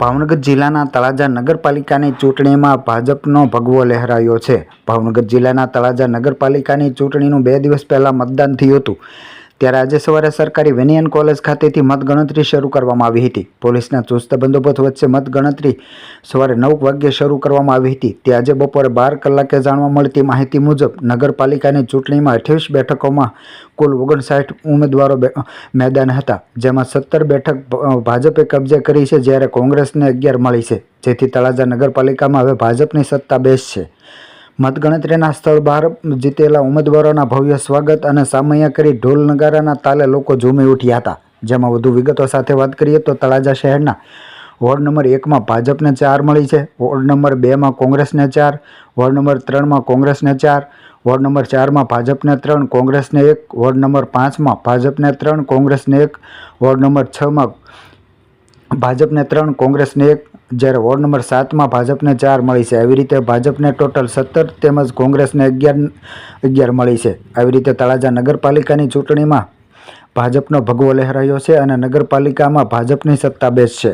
ભાવનગર જિલ્લાના તળાજા નગરપાલિકાની ચૂંટણીમાં ભાજપનો ભગવો લહેરાયો છે. ભાવનગર જિલ્લાના તળાજા નગરપાલિકાની ચૂંટણીનું બે દિવસ પહેલાં મતદાન થયું હતું. ત્યારે આજે સવારે સરકારી વેનિયન કોલેજ ખાતેથી મતગણતરી શરૂ કરવામાં આવી હતી. પોલીસના ચુસ્ત બંદોબસ્ત વચ્ચે મતગણતરી સવારે નવ વાગ્યે શરૂ કરવામાં આવી હતી. તે આજે બપોરે બાર કલાકે જાણવા મળતી માહિતી મુજબ નગરપાલિકાની ચૂંટણીમાં અઠ્યાવીસ બેઠકોમાં કુલ ઓગણસાઠ ઉમેદવારો મેદાન હતા. જેમાં સત્તર બેઠક ભાજપે કબજે કરી છે, જ્યારે કોંગ્રેસને અગિયાર મળી છે. જેથી તળાજા નગરપાલિકામાં હવે ભાજપની સત્તા બેસશે. મતગણતરીના સ્થળ બહાર જીતેલા ઉમેદવારોના ભવ્ય સ્વાગત અને સામૈયા કરી ઢોલ નગારાના તાલે લોકો ઝૂમી ઉઠ્યા હતા. જેમાં વધુ વિગતો સાથે વાત કરીએ તો તળાજા શહેરના વોર્ડ નંબર એકમાં ભાજપને ચાર મળી છે. વોર્ડ નંબર બેમાં કોંગ્રેસને ચાર, વોર્ડ નંબર ત્રણમાં કોંગ્રેસને ચાર, વોર્ડ નંબર ચારમાં ભાજપને ત્રણ, કોંગ્રેસને એક, વોર્ડ નંબર પાંચમાં ભાજપને ત્રણ, કોંગ્રેસને એક, વોર્ડ નંબર છમાં ભાજપને ત્રણ, કોંગ્રેસને એક જ્યારે વોર્ડ નંબર સાતમાં ભાજપને ચાર મળી છે. આવી રીતે ભાજપને ટોટલ સત્તર તેમજ કોંગ્રેસને અગિયાર અગિયાર મળી છે. આવી રીતે તળાજા નગરપાલિકાની ચૂંટણીમાં ભાજપનો ભગવો લહેરાયો છે અને નગરપાલિકામાં ભાજપની સત્તા બેસશે.